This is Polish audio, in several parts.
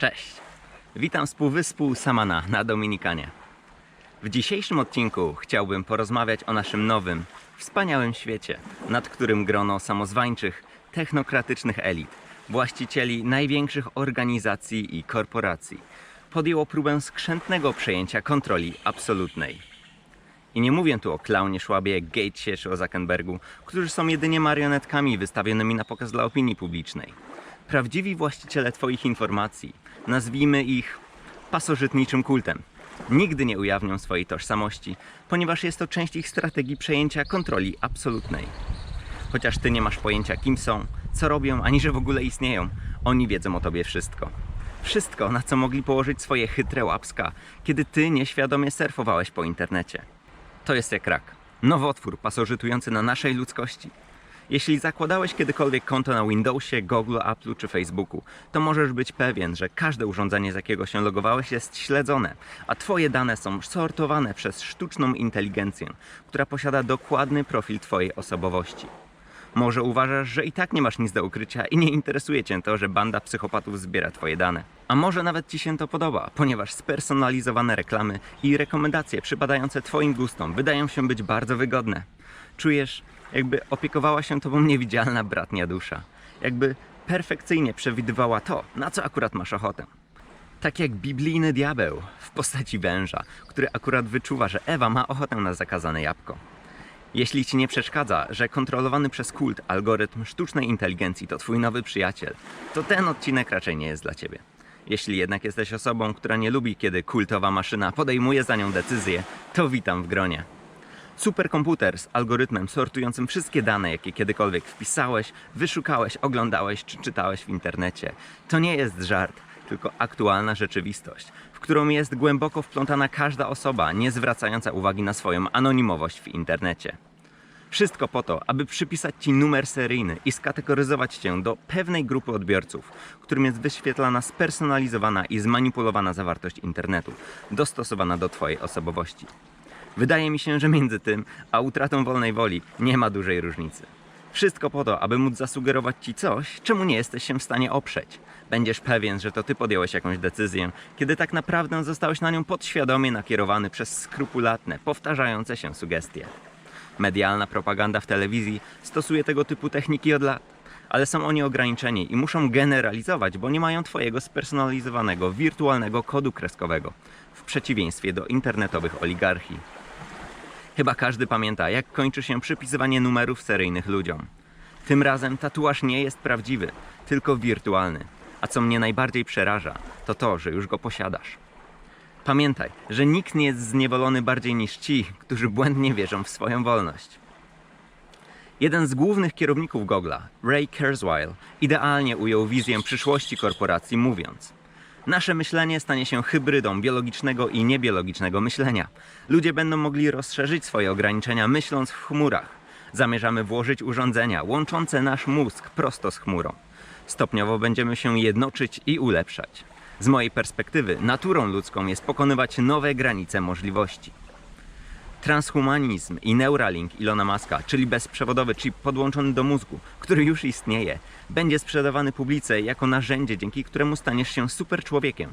Cześć! Witam z półwyspu Samana na Dominikanie. W dzisiejszym odcinku chciałbym porozmawiać o naszym nowym, wspaniałym świecie, nad którym grono samozwańczych, technokratycznych elit, właścicieli największych organizacji i korporacji, podjęło próbę skrzętnego przejęcia kontroli absolutnej. I nie mówię tu o klaunie Szłabie, Gatesie czy o Zuckerbergu, którzy są jedynie marionetkami wystawionymi na pokaz dla opinii publicznej. Prawdziwi właściciele Twoich informacji, nazwijmy ich pasożytniczym kultem, nigdy nie ujawnią swojej tożsamości, ponieważ jest to część ich strategii przejęcia kontroli absolutnej. Chociaż Ty nie masz pojęcia, kim są, co robią, ani że w ogóle istnieją, oni wiedzą o Tobie wszystko. Wszystko, na co mogli położyć swoje chytre łapska, kiedy Ty nieświadomie surfowałeś po internecie. To jest jak rak. Nowotwór pasożytujący na naszej ludzkości. Jeśli zakładałeś kiedykolwiek konto na Windowsie, Google, Apple czy Facebooku, to możesz być pewien, że każde urządzenie, z jakiego się logowałeś, jest śledzone, a Twoje dane są sortowane przez sztuczną inteligencję, która posiada dokładny profil Twojej osobowości. Może uważasz, że i tak nie masz nic do ukrycia i nie interesuje Cię to, że banda psychopatów zbiera Twoje dane. A może nawet Ci się to podoba, ponieważ spersonalizowane reklamy i rekomendacje przypadające Twoim gustom wydają się być bardzo wygodne. Czujesz, jakby opiekowała się Tobą niewidzialna bratnia dusza. Jakby perfekcyjnie przewidywała to, na co akurat masz ochotę. Tak jak biblijny diabeł w postaci węża, który akurat wyczuwa, że Ewa ma ochotę na zakazane jabłko. Jeśli ci nie przeszkadza, że kontrolowany przez kult algorytm sztucznej inteligencji to twój nowy przyjaciel, to ten odcinek raczej nie jest dla ciebie. Jeśli jednak jesteś osobą, która nie lubi, kiedy kultowa maszyna podejmuje za nią decyzje, to witam w gronie. Superkomputer z algorytmem sortującym wszystkie dane, jakie kiedykolwiek wpisałeś, wyszukałeś, oglądałeś czy czytałeś w internecie. To nie jest żart, tylko aktualna rzeczywistość, w którą jest głęboko wplątana każda osoba, nie zwracająca uwagi na swoją anonimowość w internecie. Wszystko po to, aby przypisać Ci numer seryjny i skategoryzować Cię do pewnej grupy odbiorców, którym jest wyświetlana spersonalizowana i zmanipulowana zawartość internetu, dostosowana do Twojej osobowości. Wydaje mi się, że między tym a utratą wolnej woli nie ma dużej różnicy. Wszystko po to, aby móc zasugerować Ci coś, czemu nie jesteś się w stanie oprzeć. Będziesz pewien, że to Ty podjąłeś jakąś decyzję, kiedy tak naprawdę zostałeś na nią podświadomie nakierowany przez skrupulatne, powtarzające się sugestie. Medialna propaganda w telewizji stosuje tego typu techniki od lat, ale są oni ograniczeni i muszą generalizować, bo nie mają Twojego spersonalizowanego, wirtualnego kodu kreskowego, w przeciwieństwie do internetowych oligarchii. Chyba każdy pamięta, jak kończy się przypisywanie numerów seryjnych ludziom. Tym razem tatuaż nie jest prawdziwy, tylko wirtualny. A co mnie najbardziej przeraża, to to, że już go posiadasz. Pamiętaj, że nikt nie jest zniewolony bardziej niż ci, którzy błędnie wierzą w swoją wolność. Jeden z głównych kierowników Google'a, Ray Kurzweil, idealnie ujął wizję przyszłości korporacji, mówiąc: Nasze myślenie stanie się hybrydą biologicznego i niebiologicznego myślenia. Ludzie będą mogli rozszerzyć swoje ograniczenia myśląc w chmurach. Zamierzamy włożyć urządzenia łączące nasz mózg prosto z chmurą. Stopniowo będziemy się jednoczyć i ulepszać. Z mojej perspektywy, naturą ludzką jest pokonywać nowe granice możliwości. Transhumanizm i Neuralink Ilona Maska, czyli bezprzewodowy chip podłączony do mózgu, który już istnieje, będzie sprzedawany publice jako narzędzie, dzięki któremu staniesz się super człowiekiem.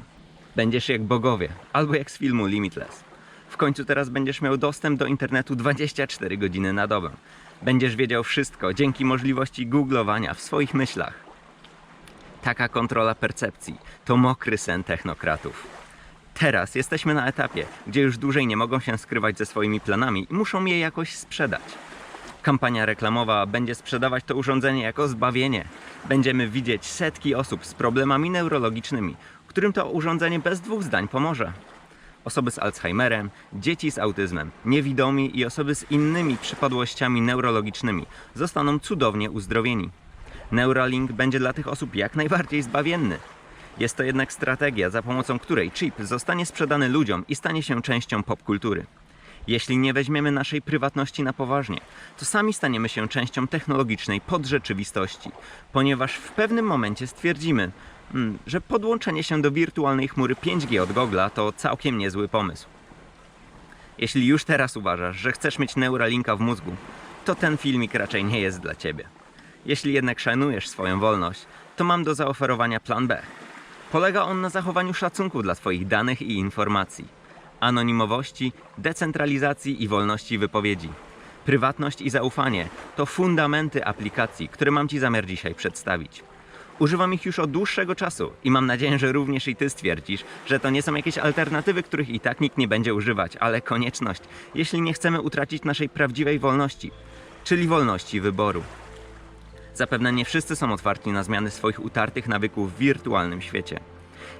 Będziesz jak bogowie, albo jak z filmu Limitless. W końcu teraz będziesz miał dostęp do internetu 24 godziny na dobę. Będziesz wiedział wszystko dzięki możliwości googlowania w swoich myślach. Taka kontrola percepcji to mokry sen technokratów. Teraz jesteśmy na etapie, gdzie już dłużej nie mogą się skrywać ze swoimi planami i muszą je jakoś sprzedać. Kampania reklamowa będzie sprzedawać to urządzenie jako zbawienie. Będziemy widzieć setki osób z problemami neurologicznymi, którym to urządzenie bez dwóch zdań pomoże. Osoby z Alzheimerem, dzieci z autyzmem, niewidomi i osoby z innymi przypadłościami neurologicznymi zostaną cudownie uzdrowieni. Neuralink będzie dla tych osób jak najbardziej zbawienny. Jest to jednak strategia, za pomocą której chip zostanie sprzedany ludziom i stanie się częścią popkultury. Jeśli nie weźmiemy naszej prywatności na poważnie, to sami staniemy się częścią technologicznej podrzeczywistości, ponieważ w pewnym momencie stwierdzimy, mm, że podłączenie się do wirtualnej chmury 5G od Google'a to całkiem niezły pomysł. Jeśli już teraz uważasz, że chcesz mieć Neuralinka w mózgu, to ten filmik raczej nie jest dla ciebie. Jeśli jednak szanujesz swoją wolność, to mam do zaoferowania plan B. Polega on na zachowaniu szacunku dla Twoich danych i informacji, anonimowości, decentralizacji i wolności wypowiedzi. Prywatność i zaufanie to fundamenty aplikacji, które mam Ci zamiar dzisiaj przedstawić. Używam ich już od dłuższego czasu i mam nadzieję, że również i Ty stwierdzisz, że to nie są jakieś alternatywy, których i tak nikt nie będzie używać, ale konieczność, jeśli nie chcemy utracić naszej prawdziwej wolności, czyli wolności wyboru. Zapewne nie wszyscy są otwarci na zmiany swoich utartych nawyków w wirtualnym świecie.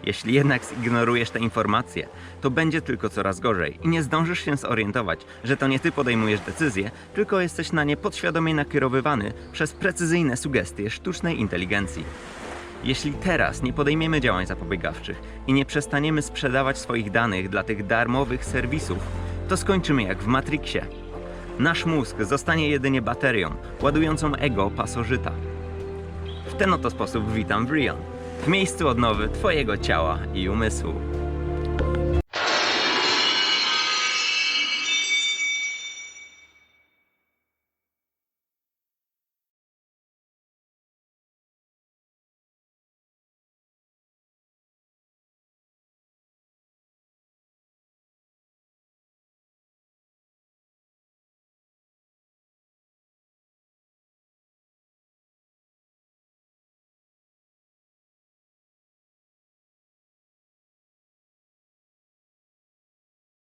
Jeśli jednak zignorujesz te informacje, to będzie tylko coraz gorzej i nie zdążysz się zorientować, że to nie ty podejmujesz decyzje, tylko jesteś na nie podświadomie nakierowywany przez precyzyjne sugestie sztucznej inteligencji. Jeśli teraz nie podejmiemy działań zapobiegawczych i nie przestaniemy sprzedawać swoich danych dla tych darmowych serwisów, to skończymy jak w Matrixie. Nasz mózg zostanie jedynie baterią ładującą ego pasożyta. W ten oto sposób witam w Rion, w miejscu odnowy Twojego ciała i umysłu.